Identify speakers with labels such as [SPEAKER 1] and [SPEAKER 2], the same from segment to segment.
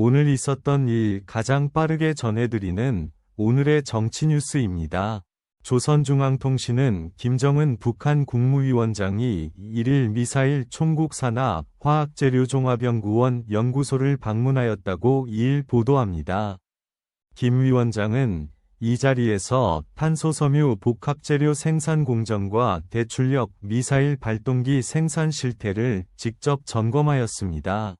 [SPEAKER 1] 오늘 있었던 일 가장 빠르게 전해드리는 오늘의 정치 뉴스입니다. 조선중앙통신은 김정은 북한 국무위원장이 1일 미사일 총국 산하 화학재료종합연구원 연구소를 방문하였다고 2일 보도합니다. 김 위원장은 이 자리에서 탄소섬유 복합재료 생산 공정과 대출력 미사일 발동기 생산 실태를 직접 점검하였습니다.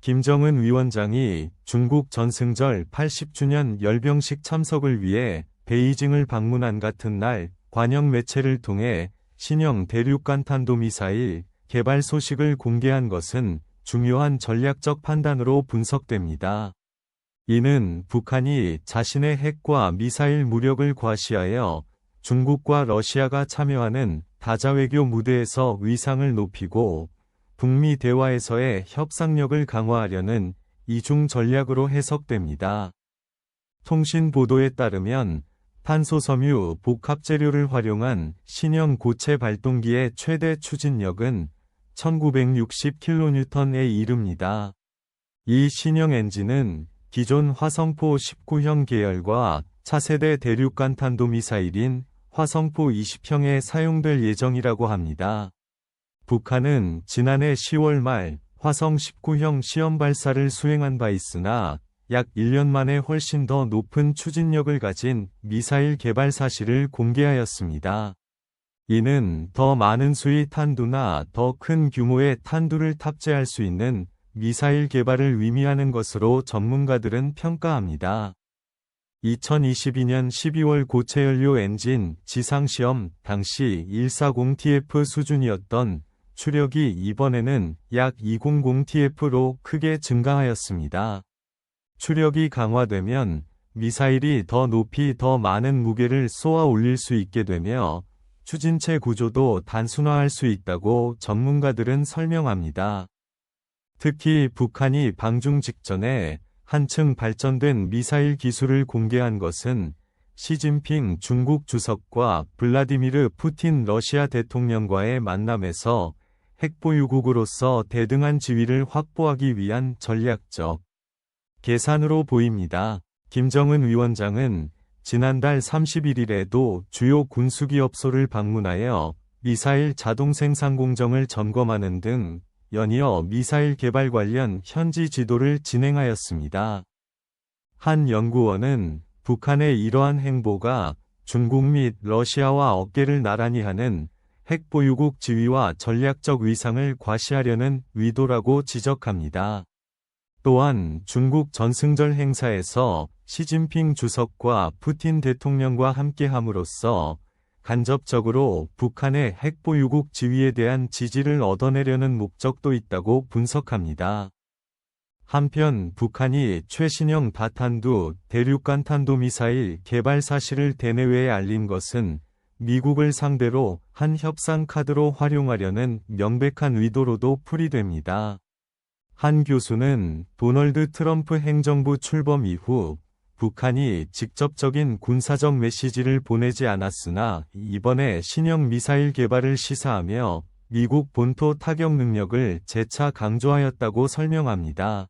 [SPEAKER 1] 김정은 위원장이 중국 전승절 80주년 열병식 참석을 위해 베이징을 방문한 같은 날 관영 매체를 통해 신형 대륙간 탄도미사일 개발 소식을 공개한 것은 중요한 전략적 판단으로 분석됩니다. 이는 북한이 자신의 핵과 미사일 무력을 과시하여 중국과 러시아가 참여하는 다자외교 무대에서 위상을 높이고 북미 대화에서의 협상력을 강화하려는 이중 전략으로 해석됩니다. 통신 보도에 따르면 탄소섬유 복합재료를 활용한 신형 고체 발동기의 최대 추진력은 1960kN에 이릅니다. 이 신형 엔진은 기존 화성포 19형 계열과 차세대 대륙간 탄도미사일인 화성포 20형에 사용될 예정이라고 합니다. 북한은 지난해 10월 말 화성 19형 시험 발사를 수행한 바 있으나 약 1년 만에 훨씬 더 높은 추진력을 가진 미사일 개발 사실을 공개하였습니다. 이는 더 많은 수의 탄두나 더 큰 규모의 탄두를 탑재할 수 있는 미사일 개발을 의미하는 것으로 전문가들은 평가합니다. 2022년 12월 고체연료 엔진 지상시험 당시 140TF 수준이었던 추력이 이번에는 약 200TF로 크게 증가하였습니다. 추력이 강화되면 미사일이 더 높이 더 많은 무게를 쏘아 올릴 수 있게 되며 추진체 구조도 단순화할 수 있다고 전문가들은 설명합니다. 특히 북한이 방중 직전에 한층 발전된 미사일 기술을 공개한 것은 시진핑 중국 주석과 블라디미르 푸틴 러시아 대통령과의 만남에서 핵보유국으로서 대등한 지위를 확보하기 위한 전략적 계산으로 보입니다. 김정은 위원장은 지난달 31일에도 주요 군수기업소를 방문하여 미사일 자동 생산 공정을 점검하는 등 연이어 미사일 개발 관련 현지 지도를 진행하였습니다. 한 연구원은 북한의 이러한 행보가 중국 및 러시아와 어깨를 나란히 하는 핵 보유국 지위와 전략적 위상을 과시하려는 의도라고 지적합니다. 또한 중국 전승절 행사에서 시진핑 주석과 푸틴 대통령과 함께함으로써 간접적으로 북한의 핵 보유국 지위에 대한 지지를 얻어내려는 목적도 있다고 분석합니다. 한편 북한이 최신형 다탄두 대륙간 탄도미사일 개발 사실을 대내외에 알린 것은 미국을 상대로 한 협상 카드로 활용하려는 명백한 의도로도 풀이됩니다. 한 교수는 도널드 트럼프 행정부 출범 이후 북한이 직접적인 군사적 메시지를 보내지 않았으나 이번에 신형 미사일 개발을 시사하며 미국 본토 타격 능력을 재차 강조하였다고 설명합니다.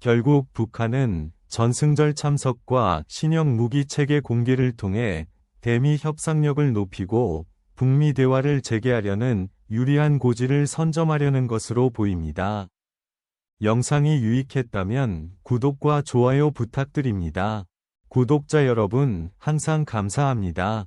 [SPEAKER 1] 결국 북한은 전승절 참석과 신형 무기 체계 공개를 통해 대미 협상력을 높이고 북미 대화를 재개하려는 유리한 고지를 선점하려는 것으로 보입니다. 영상이 유익했다면 구독과 좋아요 부탁드립니다. 구독자 여러분 항상 감사합니다.